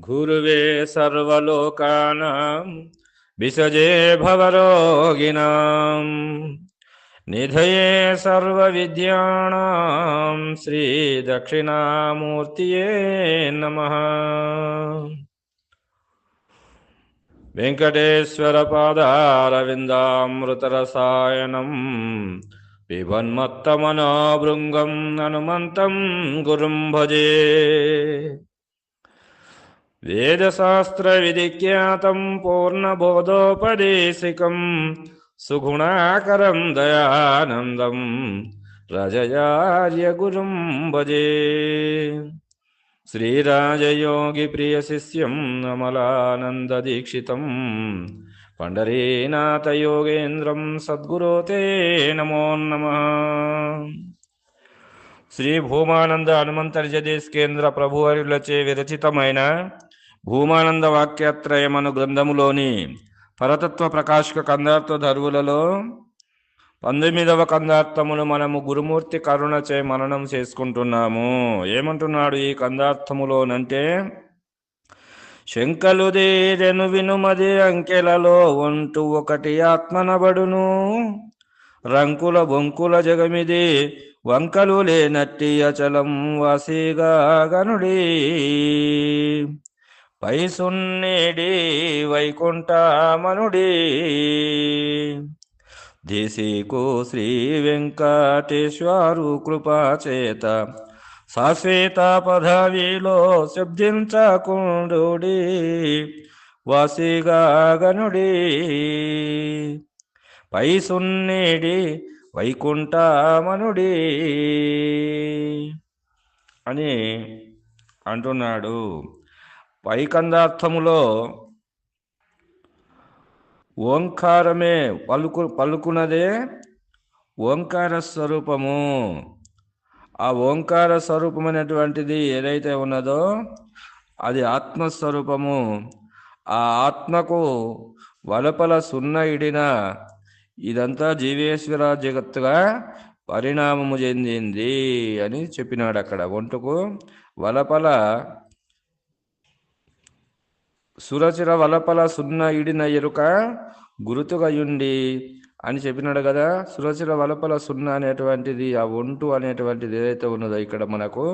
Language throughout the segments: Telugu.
गुरुवे सर्वलोकानां विसजे भवरोगिणां निधये सर्वविद्याणां श्रीदक्षिणामूर्तये नमः। वेङ्कटेश्वरपादारविन्दामृतरसायनम् पिबन्मत्तमनोभृङ्गम् हनुमन्तं गुरुं भजे। वेदशास्त्रविधिख्यातं पूर्णबोधोपदेशिकं सुगुणाकरं दयानन्दं रजयार्यगुरुं भजे श्रीराजयोगिप्रियशिष्यं अमलानन्ददीक्षितं पण्डरीनाथयोगेन्द्रं सद्गुरो ते नमो नमः శ్రీ భూమానంద హనుమంతర్జదేశ్ కేంద్ర ప్రభువర్యులచే విరచితమైన భూమానంద వాక్యత్రయమను గ్రంథములోని పరతత్వ ప్రకాశక కందార్థ ధరువులలో పంతొమ్మిదవ కందార్థమును మనము గురుమూర్తి కరుణచే మననం చేసుకుంటున్నాము. ఏమంటున్నాడు ఈ కందార్థములోనంటే శంకలుదేరెను వినుమది అంకెలలో ఒంటు ఒకటి ఆత్మనబడును. రంకుల బొంకుల జగమిది వంకలు లేనట్టి అచలం వాసిగా గనుడి. పైసున్నేడి వైకుంఠమనుడి దేశీకు శ్రీ వెంకటేశ్వరు కృపాచేత శాశ్వేత పదవిలో శబ్దించకుండుడి. వాసిగా గనుడి. పై సున్నేడి వైకుంఠమనుడి అని అంటున్నాడు. పైకందార్థములో ఓంకారమే పలుకు పలుకున్నదే ఓంకార స్వరూపము. ఆ ఓంకార స్వరూపమైనటువంటిది ఏదైతే ఉన్నదో అది ఆత్మస్వరూపము. ఆ ఆత్మకు వలపల సున్న ఇడిన ఇదంతా జీవేశ్వర జగత్తుగా పరిణామము చెందింది అని చెప్పినాడు అక్కడ ఒంటుకు వలపల సురచిర వలపల సున్న ఇడిన ఎరుక గురుతుగయుండి అని చెప్పినాడు కదా. సురచిర వలపల సున్నా అనేటువంటిది ఆ ఒంటు అనేటువంటిది ఏదైతే ఉన్నదో ఇక్కడ మనకు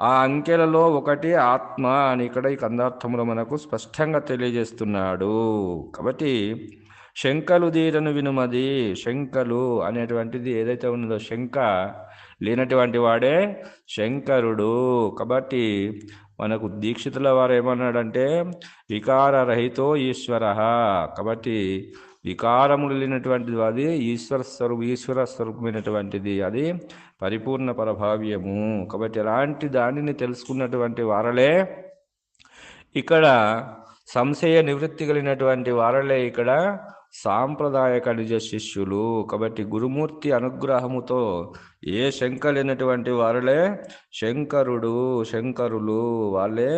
ఆ అంకెలలో ఒకటి ఆత్మ అని ఇక్కడ ఈ కందార్థంలో మనకు స్పష్టంగా తెలియజేస్తున్నాడు. కాబట్టి శంకలు దీరను వినుమది. శంకలు అనేటువంటిది ఏదైతే ఉన్నదో శంక లేనటువంటి వాడే శంకరుడు. కాబట్టి మనకు దీక్షితుల వారు ఏమన్నాడంటే వికారరహితో ఈశ్వర. కాబట్టి వికారములు లేనటువంటిది అది ఈశ్వర స్వరూప ఈశ్వర స్వరూపమైనటువంటిది అది పరిపూర్ణ పరభావ్యము. కాబట్టి ఎలాంటి దానిని తెలుసుకున్నటువంటి వారలే ఇక్కడ సంశయ నివృత్తి కలిగినటువంటి వారలే ఇక్కడ సాంప్రదాయ నిజ శిష్యులు. కాబట్టి గురుమూర్తి అనుగ్రహముతో ఏ శంక లేనటువంటి వారులే శంకరుడు శంకరులు వాళ్ళే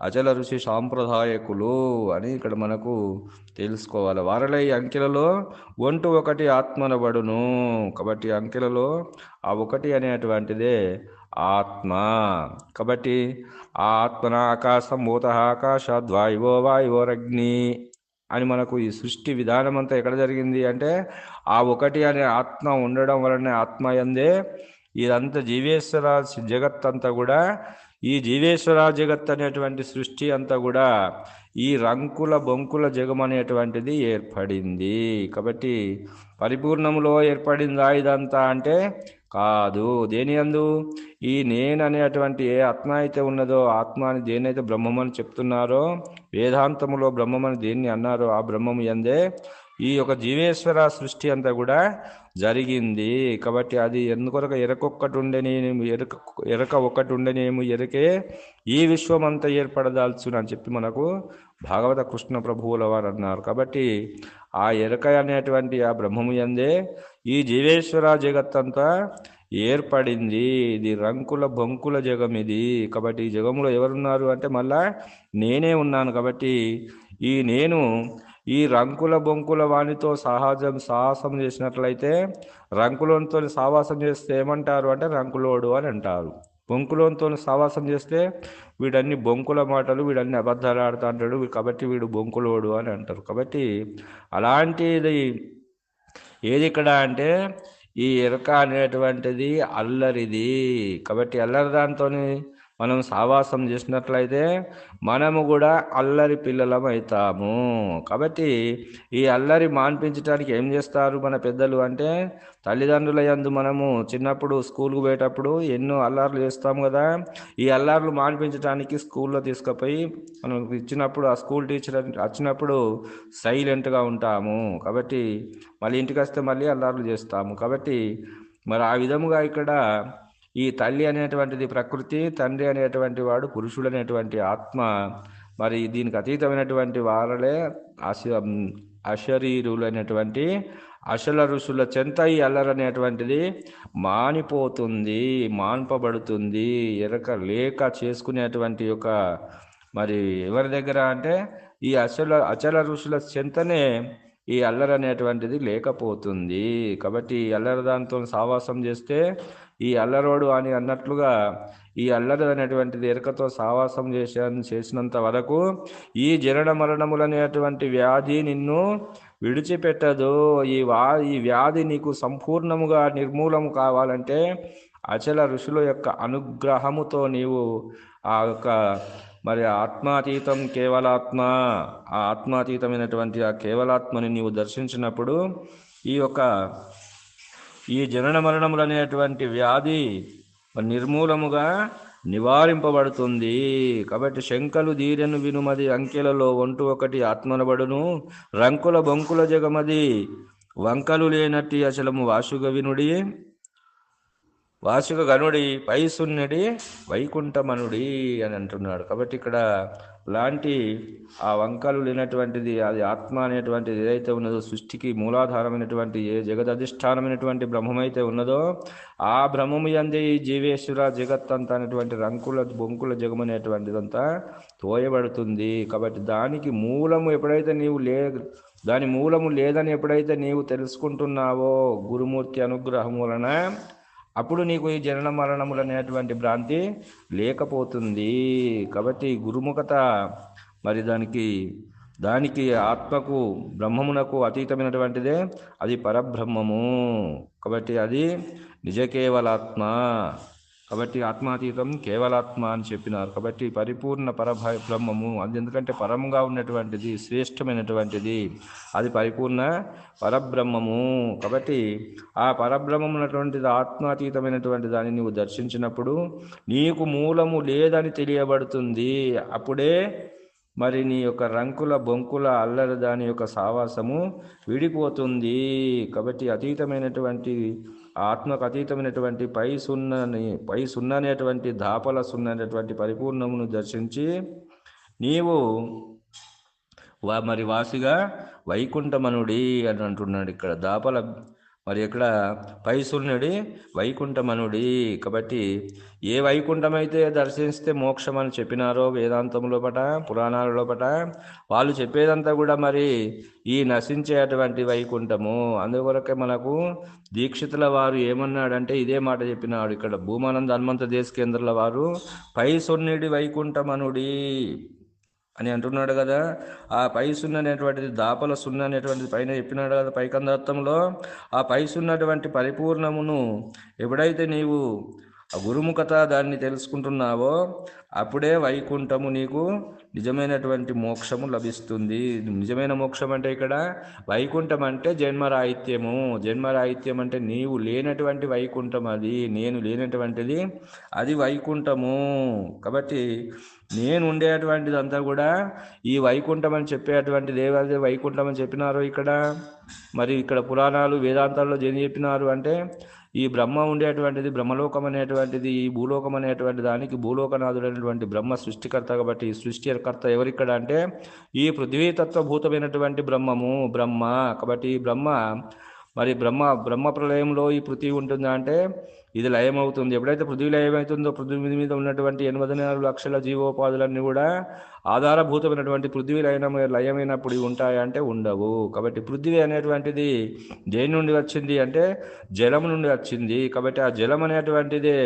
అచల ఋషి సాంప్రదాయకులు అని ఇక్కడ మనకు తెలుసుకోవాలి. వారలే ఈ అంకెలలో ఒంటు ఒకటి ఆత్మనబడును కాబట్టి అంకెలలో ఆ ఒకటి అనేటువంటిదే ఆత్మ. కాబట్టి ఆ ఆత్మన ఆకాశం భూత ఆకాశ వాయువో వాయువోరగ్ని అని మనకు ఈ సృష్టి విధానం అంతా ఎక్కడ జరిగింది అంటే ఆ ఒకటి అనే ఆత్మ ఉండడం వలన ఆత్మ ఎందే ఇదంతా జీవేశ్వర జగత్ అంతా కూడా ఈ జీవేశ్వర జగత్ అనేటువంటి సృష్టి అంతా కూడా ఈ రంకుల బొంకుల జగం అనేటువంటిది ఏర్పడింది. కాబట్టి పరిపూర్ణములో ఏర్పడిందా ఇదంతా అంటే కాదు. దేని అందు? ఈ నేను అనేటువంటి ఏ ఆత్మ అయితే ఉన్నదో ఆత్మ అని దేనైతే బ్రహ్మమని చెప్తున్నారో వేదాంతములో బ్రహ్మమని దేన్ని అన్నారో ఆ బ్రహ్మము ఎందే ఈ యొక్క జీవేశ్వర సృష్టి అంతా కూడా జరిగింది. కాబట్టి అది ఎందుకొరక ఎరకొక్కటి ఉండనేమి ఎరక ఎరక ఒకటి ఉండనేమి ఎరకే ఈ విశ్వం అంతా ఏర్పడదాల్చును అని చెప్పి మనకు భాగవత కృష్ణ ప్రభువుల వారు అన్నారు. కాబట్టి ఆ ఎరక అనేటువంటి ఆ బ్రహ్మము ఎందే ఈ జీవేశ్వర జగత్తంతా ఏర్పడింది. ఇది రంకుల బొంకుల జగం ఇది. కాబట్టి ఈ జగములో ఎవరున్నారు అంటే మళ్ళా నేనే ఉన్నాను. కాబట్టి ఈ నేను ఈ రంకుల బొంకుల వానితో సహజం సాహసం చేసినట్లయితే రంకులంతో సావాసం చేస్తే ఏమంటారు అంటే రంకులోడు అని అంటారు. బొంకులంతో సావాసం చేస్తే వీడన్ని బొంకుల మాటలు వీడన్ని అబద్ధాలు ఆడుతూ అంటాడు. కాబట్టి వీడు బొంకులోడు అని అంటారు. కాబట్టి అలాంటిది ఏది ఇక్కడ అంటే ఈ ఎరక అనేటువంటిది అల్లరిది. కాబట్టి అల్లరి దాంతో మనం సావాసం చేసినట్లయితే మనము కూడా అల్లరి పిల్లలం అవుతాము. కాబట్టి ఈ అల్లరి మాన్పించడానికి ఏం చేస్తారు మన పెద్దలు అంటే తల్లిదండ్రుల యందు మనము చిన్నప్పుడు స్కూల్కి పోయేటప్పుడు ఎన్నో అల్లార్లు చేస్తాము కదా. ఈ అల్లార్లు మాన్పించడానికి స్కూల్లో తీసుకుపోయి మనం ఇచ్చినప్పుడు ఆ స్కూల్ టీచర్ వచ్చినప్పుడు సైలెంట్గా ఉంటాము. కాబట్టి మళ్ళీ ఇంటికి వస్తే మళ్ళీ అల్లార్లు చేస్తాము. కాబట్టి మరి ఆ విధముగా ఇక్కడ ఈ తల్లి అనేటువంటిది ప్రకృతి తండ్రి అనేటువంటి వాడు పురుషుడు అనేటువంటి ఆత్మ. మరి దీనికి అతీతమైనటువంటి వారలే అశ అశరీరులు అనేటువంటి అశల ఋషుల చెంత ఈ అల్లరి అనేటువంటిది మానిపోతుంది మాన్పబడుతుంది ఎరక లేక చేసుకునేటువంటి యొక్క మరి ఎవరి దగ్గర అంటే ఈ అచల అచల ఋషుల చెంతనే ఈ అల్లరి అనేటువంటిది లేకపోతుంది. కాబట్టి ఈ అల్లరి దాంతో సావాసం చేస్తే ఈ అల్లరోడు అని అన్నట్లుగా ఈ అల్లరి అనేటువంటిది ఎరకతో సావాసం చేసే చేసినంత వరకు ఈ జనన మరణములు అనేటువంటి వ్యాధి నిన్ను విడిచిపెట్టదు. ఈ వా ఈ వ్యాధి నీకు సంపూర్ణముగా నిర్మూలము కావాలంటే అచల ఋషుల యొక్క అనుగ్రహముతో నీవు ఆ యొక్క మరి ఆత్మాతీతం కేవలాత్మ ఆ ఆత్మాతీతమైనటువంటి ఆ కేవలాత్మని నీవు దర్శించినప్పుడు ఈ యొక్క ఈ జనన మరణములు అనేటువంటి వ్యాధి నిర్మూలముగా నివారింపబడుతుంది. కాబట్టి శంకలు దీరెను వినుమది అంకెలలో ఒంటు ఒకటి ఆత్మనబడును. రంకుల బొంకుల జగమది వంకలు లేనట్టి అచలము వాసుగ వినుడి. వాసుక గనుడి పైసున్నుడి వైకుంఠమనుడి అని అంటున్నాడు. కాబట్టి ఇక్కడ లాంటి ఆ వంకలు లేనటువంటిది అది ఆత్మ అనేటువంటిది ఏదైతే ఉన్నదో సృష్టికి మూలాధారమైనటువంటి ఏ జగదధిష్టానమైనటువంటి బ్రహ్మమైతే ఉన్నదో ఆ బ్రహ్మము అందే ఈ జీవేశ్వర జగత్ అంతా అనేటువంటి రంకుల బొంకుల జగమనేటువంటిదంతా తోయబడుతుంది. కాబట్టి దానికి మూలము ఎప్పుడైతే నీవు లే దాని మూలము లేదని ఎప్పుడైతే నీవు తెలుసుకుంటున్నావో గురుమూర్తి అనుగ్రహం వలన అప్పుడు నీకు ఈ జనన మరణములు అనేటువంటి భ్రాంతి లేకపోతుంది. కాబట్టి గురుముఖత మరి దానికి దానికి ఆత్మకు బ్రహ్మమునకు అతీతమైనటువంటిదే అది పరబ్రహ్మము. కాబట్టి అది నిజ కేవలాత్మ. కాబట్టి ఆత్మాతీతం కేవలాత్మ అని చెప్పినారు. కాబట్టి పరిపూర్ణ పరభ బ్రహ్మము అది ఎందుకంటే పరంగా ఉన్నటువంటిది శ్రేష్టమైనటువంటిది. అది పరిపూర్ణ పరబ్రహ్మము. కాబట్టి ఆ పరబ్రహ్మం ఉన్నటువంటిది ఆత్మాతీతమైనటువంటి దాన్ని నువ్వు దర్శించినప్పుడు నీకు మూలము లేదని తెలియబడుతుంది. అప్పుడే మరి నీ యొక్క రంకుల బొంకుల అల్లరి దాని యొక్క సావాసము విడిపోతుంది. కాబట్టి అతీతమైనటువంటి ఆత్మకు అతీతమైనటువంటి పై సున్నని పై సున్ననేటువంటి దాపల సున్న అనేటువంటి పరిపూర్ణమును దర్శించి నీవు వా మరి వాసిగా వైకుంఠమనుడి అని అంటున్నాడు ఇక్కడ. దాపల మరి ఇక్కడ పైసున్నుడి వైకుంఠమనుడి. కాబట్టి ఏ వైకుంఠమైతే దర్శిస్తే మోక్షం అని చెప్పినారో వేదాంతంలో పట పురాణాలలో పట వాళ్ళు చెప్పేదంతా కూడా మరి ఈ నశించేటువంటి వైకుంఠము. అందువరకే మనకు దీక్షితుల వారు ఏమన్నాడంటే ఇదే మాట చెప్పినాడు ఇక్కడ భూమానంద హనుమంత దేశ కేంద్రాల వారు. పైసున్నుడి వైకుంఠమనుడి. అని అంటున్నాడు కదా. ఆ పై సున్న అనేటువంటిది దాపల సున్న అనేటువంటిది పైన చెప్పినాడు కదా పైకందత్తంలో ఆ పై సున్నటువంటి పరిపూర్ణమును ఎప్పుడైతే నీవు ఆ గురుముఖత దాన్ని తెలుసుకుంటున్నావో అప్పుడే వైకుంఠము నీకు నిజమైనటువంటి మోక్షము లభిస్తుంది. నిజమైన మోక్షం అంటే ఇక్కడ వైకుంఠం అంటే జన్మరాహిత్యము. జన్మరాహిత్యం అంటే నీవు లేనటువంటి వైకుంఠం అది నేను లేనటువంటిది అది వైకుంఠము. కాబట్టి నేను ఉండేటువంటిది అంతా కూడా ఈ వైకుంఠం అని చెప్పేటువంటిది ఏవైతే వైకుంఠం అని చెప్పినారో ఇక్కడ? మరి ఇక్కడ పురాణాలు వేదాంతాల్లో ఏం చెప్పినారు అంటే ఈ బ్రహ్మ ఉండేటువంటిది బ్రహ్మలోకం అనేటువంటిది ఈ భూలోకం అనేటువంటి దానికి భూలోకనాథుడైనటువంటి బ్రహ్మ సృష్టికర్త కాబట్టి ఈ సృష్టికర్త ఎవరిక్కడ అంటే ఈ పృథ్వీతత్వభూతమైనటువంటి బ్రహ్మము బ్రహ్మ. కాబట్టి ఈ బ్రహ్మ మరి బ్రహ్మ బ్రహ్మ ప్రళయంలో ఈ పృథ్వీ ఉంటుందా అంటే ఇది లయమవుతుంది. ఎప్పుడైతే పృథ్వీ లయమవుతుందో పృథ్వీ మీద ఉన్నటువంటి ఎనభై నాలుగు లక్షల జీవోపాధులన్నీ కూడా ఆధారభూతమైనటువంటి పృథ్వీ లయన లయమైనప్పుడు ఉంటాయంటే ఉండవు. కాబట్టి పృథ్వీ అనేటువంటిది దేని నుండి వచ్చింది అంటే జలం నుండి వచ్చింది. కాబట్టి ఆ జలం అనేటువంటిదే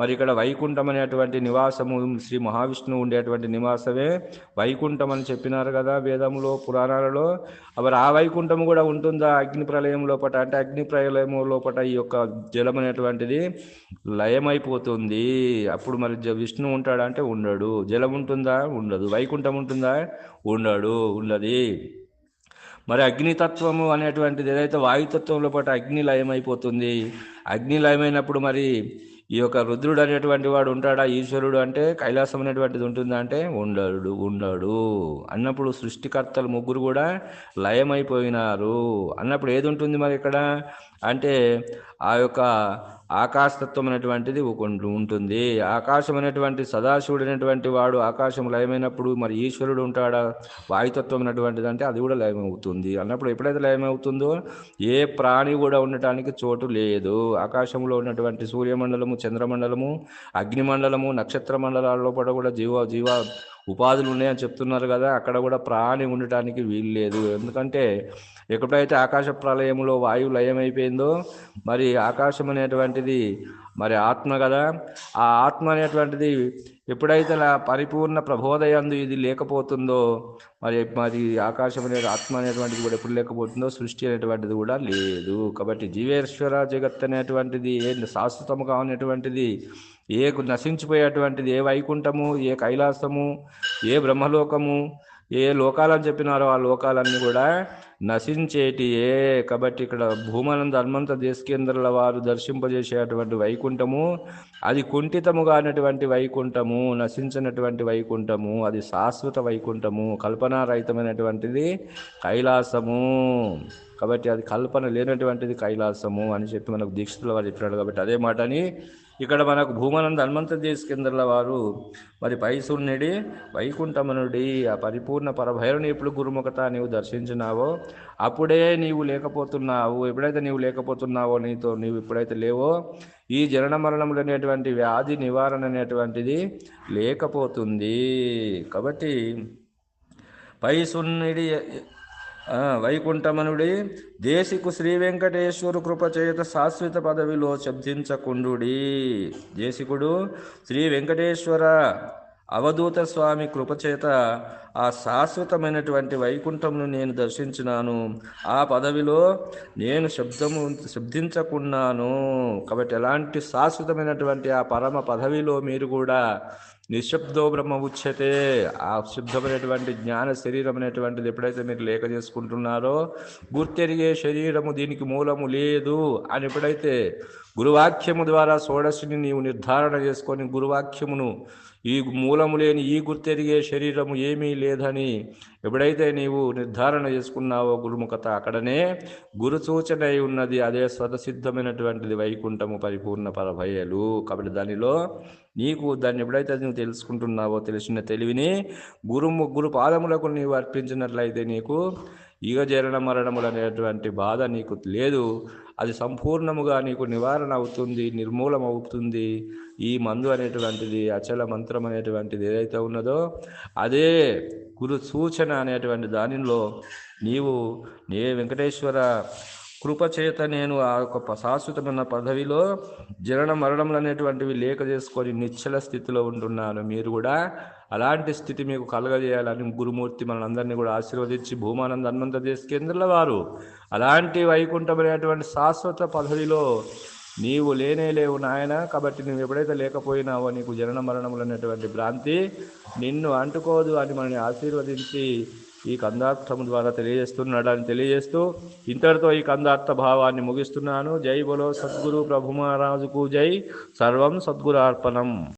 మరి ఇక్కడ వైకుంఠం అనేటువంటి నివాసము శ్రీ మహావిష్ణువు ఉండేటువంటి నివాసమే. వైకుంఠం అని చెప్పినారు కదా వేదములో పురాణాలలో. మరి ఆ వైకుంఠం కూడా ఉంటుందా అగ్ని ప్రళయం లోపట? అంటే అగ్ని ప్రళయం లోపట ఈ యొక్క జలం అనేటువంటిది లయమైపోతుంది. అప్పుడు మరి జ- విష్ణువు ఉంటాడా అంటే ఉండడు. జలం ఉంటుందా? ఉండదు. వైకుంఠం ఉంటుందా? ఉండడు. ఉండది మరి అగ్నితత్వము అనేటువంటిది ఏదైతే వాయుతత్వంలో పాటు అగ్ని లయమైపోతుంది. అగ్ని లయమైనప్పుడు మరి ఈ యొక్క రుద్రుడు అనేటువంటి వాడు ఉంటాడా? ఈశ్వరుడు అంటే కైలాసం అనేటువంటిది ఉంటుందా అంటే ఉండడు ఉండడు. అన్నప్పుడు సృష్టికర్తలు ముగ్గురు కూడా లయమైపోయినారు. అన్నప్పుడు ఏది ఉంటుంది మరి ఇక్కడ? అంటే ఆ యొక్క ఆకాశతత్వం అనేటువంటిది ఒక ఉంటుంది. ఆకాశం అనేటువంటి సదాశివుడు అనేటువంటి వాడు ఆకాశం లయమైనప్పుడు మరి ఈశ్వరుడు ఉంటాడా? వాయుతత్వం అనేటువంటిది అంటే అది కూడా లయమవుతుంది. అన్నప్పుడు ఎప్పుడైతే లయమవుతుందో ఏ ప్రాణి కూడా ఉండటానికి చోటు లేదు. ఆకాశంలో ఉన్నటువంటి సూర్యమండలము చంద్రమండలము అగ్నిమండలము నక్షత్ర మండలాల్లో కూడా జీవ జీవ ఉపాధులు ఉన్నాయని చెప్తున్నారు కదా అక్కడ కూడా ప్రాణి ఉండటానికి వీలు లేదు. ఎందుకంటే ఎప్పుడైతే ఆకాశ ప్రళయములో వాయువు లయమైపోయిందో మరి ఆకాశం అనేటువంటిది మరి ఆత్మ కదా. ఆ ఆత్మ అనేటువంటిది ఎప్పుడైతే అలా పరిపూర్ణ ప్రబోధయందు ఇది లేకపోతుందో మరి మరి ఆకాశం అనే ఆత్మ అనేటువంటిది కూడా ఎప్పుడు లేకపోతుందో సృష్టి అనేటువంటిది కూడా లేదు. కాబట్టి జీవేశ్వర జగత్ అనేటువంటిది ఏ శాశ్వతము ఉన్నటువంటిది ఏ నశించిపోయేటువంటిది ఏ వైకుంఠము ఏ కైలాసము ఏ బ్రహ్మలోకము ఏ లోకాలని చెప్పినారో ఆ లోకాలన్నీ కూడా నశించేటియే. కాబట్టి ఇక్కడ భూమానంద హనుమంత దేశకేంద్రుల వారు దర్శింపజేసేటువంటి వైకుంఠము అది కుంఠితము కానటువంటి వైకుంఠము నశించినటువంటి వైకుంఠము అది శాశ్వత వైకుంఠము కల్పనారహితమైనటువంటిది కైలాసము. కాబట్టి అది కల్పన లేనటువంటిది కైలాసము అని చెప్పి మనకు దీక్షితుల వారు చెప్పినాడు కాబట్టి అదే మాటని ఇక్కడ మనకు భూమానంద హనుమంత దేశకేంద్రుల వారు మరి పైసున్నిడి వైకుంఠమనుడి ఆ పరిపూర్ణ పరభైరుని ఎప్పుడు గురుముఖత నీవు దర్శించినావో అప్పుడే నీవు లేకపోతున్నావు ఎప్పుడైతే నీవు లేకపోతున్నావో నీతో నీవు ఎప్పుడైతే లేవో ఈ జనన మరణములు అనేటువంటి వ్యాధి నివారణ అనేటువంటిది లేకపోతుంది. కాబట్టి పై సున్నిడి వైకుంఠమనుడి దేశికు శ్రీ వెంకటేశ్వరు కృపచేత శాశ్వత పదవిలో శబ్దించకుండు దేశికుడు శ్రీ వెంకటేశ్వర అవధూత స్వామి కృపచేత ఆ శాశ్వతమైనటువంటి వైకుంఠంను నేను దర్శించినాను. ఆ పదవిలో నేను శబ్దము శబ్దించకున్నాను. కాబట్టి ఎలాంటి శాశ్వతమైనటువంటి ఆ పరమ పదవిలో మీరు కూడా నిశ్శబ్దో బ్రహ్మ ఉచ్యతే. ఆ శుద్ధమైనటువంటి జ్ఞాన శరీరం అనేటువంటిది ఎప్పుడైతే మీరు లేక చేసుకుంటున్నారో గుర్తెరిగే శరీరము దీనికి మూలము లేదు అని ఎప్పుడైతే గురువాక్యము ద్వారా షోడశిని నీవు నిర్ధారణ చేసుకొని గురువాక్యమును ఈ మూలము లేని ఈ గుర్తెరిగే శరీరము ఏమీ లేదని ఎప్పుడైతే నీవు నిర్ధారణ చేసుకున్నావో గురుముఖత అక్కడనే గురు సూచన అయి ఉన్నది అదే స్వతసిద్ధమైనటువంటిది వైకుంఠము పరిపూర్ణ పరభయలు. కాబట్టి దానిలో నీకు దాన్ని ఎప్పుడైతే నువ్వు తెలుసుకుంటున్నావో తెలిసిన తెలివిని గురుము గురు పాదములకు నీవు అర్పించినట్లయితే నీకు ఈగ జరణ మరణములు అనేటువంటి బాధ నీకు లేదు. అది సంపూర్ణముగా నీకు నివారణ అవుతుంది నిర్మూలం అవుతుంది. ఈ మందు అనేటువంటిది అచల మంత్రం అనేటువంటిది ఏదైతే ఉన్నదో అదే గురు సూచన అనేటువంటి దానిలో నీవు నే వెంకటేశ్వర కృపచేత నేను ఆ యొక్క శాశ్వతమైన పదవిలో జరణ మరణములు అనేటువంటివి లేక చేసుకొని నిశ్చల స్థితిలో ఉంటున్నాను. మీరు కూడా అలాంటి స్థితి మీకు కలగజేయాలని గురుమూర్తి మనందరినీ కూడా ఆశీర్వదించి భూమానంద హనుమంత దేశ కేంద్రుల వారు. అలాంటి వైకుంఠమైనటువంటి శాశ్వత పదవిలో నీవు లేనే లేవు నాయన కాబట్టి నువ్వు ఎప్పుడైతే లేకపోయినావో నీకు జనన మరణములు అనేటువంటి భ్రాంతి నిన్ను అంటుకోదు అని మనల్ని ఆశీర్వదించి ఈ కందార్థము ద్వారా తెలియజేస్తున్నాడని తెలియజేస్తూ ఇంతటితో ఈ కందార్థ భావాన్ని ముగిస్తున్నాను. జై బలో సద్గురు ప్రభు మహారాజుకు జై. సర్వం సద్గురార్పణం.